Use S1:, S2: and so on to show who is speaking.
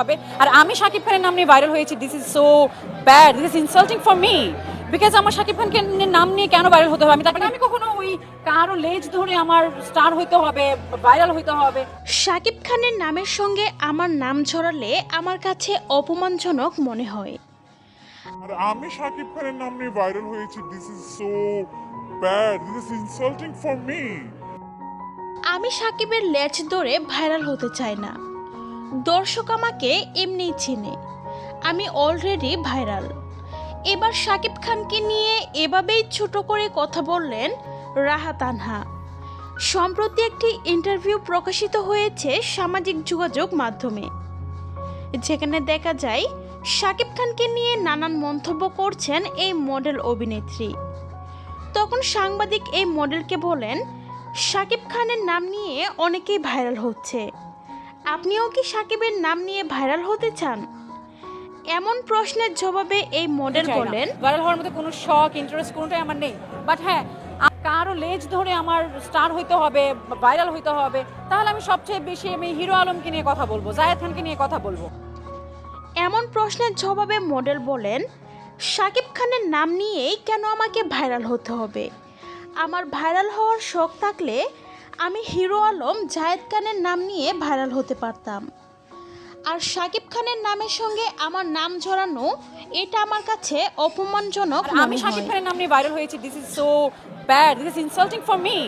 S1: হবে। আর আমি শাকিব খানের নাম নিয়ে ভাইরাল হয়েছি। This is so bad this is insulting for me because আমার শাকিব খানকে নাম নিয়ে কেন ভাইরাল হতে হবে? আমি তারপরে আমি কখনো ওই কারও লেজ ধরে আমার স্টার হইতে হবে ভাইরাল হইতে হবে।
S2: শাকিব খানের নামের সঙ্গে আমার নাম ছড়ালে আমার কাছে অপমানজনক মনে হয়।
S3: আর আমি শাকিব খানের নাম নিয়ে ভাইরাল হয়েছি। This is so bad this is insulting for me
S2: আমি সাকিবের লেজ ধরে ভাইরাল হতে চাই না। দর্শক আমাকে এমনিই চিনে। আমি অলরেডি ভাইরাল এবার সাকিব খানকে নিয়ে এভাবেই ছোট করে কথা বললেন রাহা তানহা। সম্প্রতি একটি ইন্টারভিউ প্রকাশিত হয়েছে সামাজিক যোগাযোগ মাধ্যমে। যেখানে দেখা যায়, সাকিব খানকে নিয়ে নানান মন্তব্য করছেন এই মডেল অভিনেত্রী। তখন সাংবাদিক এই মডেলকে বলেন, সাকিব খানের নাম নিয়ে অনেকেই ভাইরাল হচ্ছে। আপনিও কি সাকিবের নাম নিয়ে ভাইরাল হতে চান? এমন প্রশ্নের জবাবে এই মডেল বলেন।
S1: ভাইরাল হওয়ার মধ্যে কোনো শখ ইন্টারেস্ট কোনোটাই আমার নেই। বাট হ্যাঁ কারও লেজ ধরে আমার স্টার হইতে হবে ভাইরাল হইতে হবে তাহলে আমি সবচেয়ে বেশি আমি হিরো আলমকে নিয়ে কথা বলব জায়েদ খানকে নিয়ে কথা বলব।
S2: এমন প্রশ্নের জবাবে মডেল বলেন সাকিব খানের নাম নিয়েই কেন আমাকে ভাইরাল হতে হবে? আমার ভাইরাল হওয়ার শখ থাকলে আমি হিরো আলম জায়েদ খানের নাম নিয়ে ভাইরাল হতে পারতাম। আর সাকিব খানের নামের সঙ্গে আমার নাম জড়ানো এটা আমার কাছে অপমানজনক
S1: আমি
S2: সাকিব
S1: শাকিব খানের নাম নিয়ে ভাইরাল হয়েছি। This is so bad this is insulting for me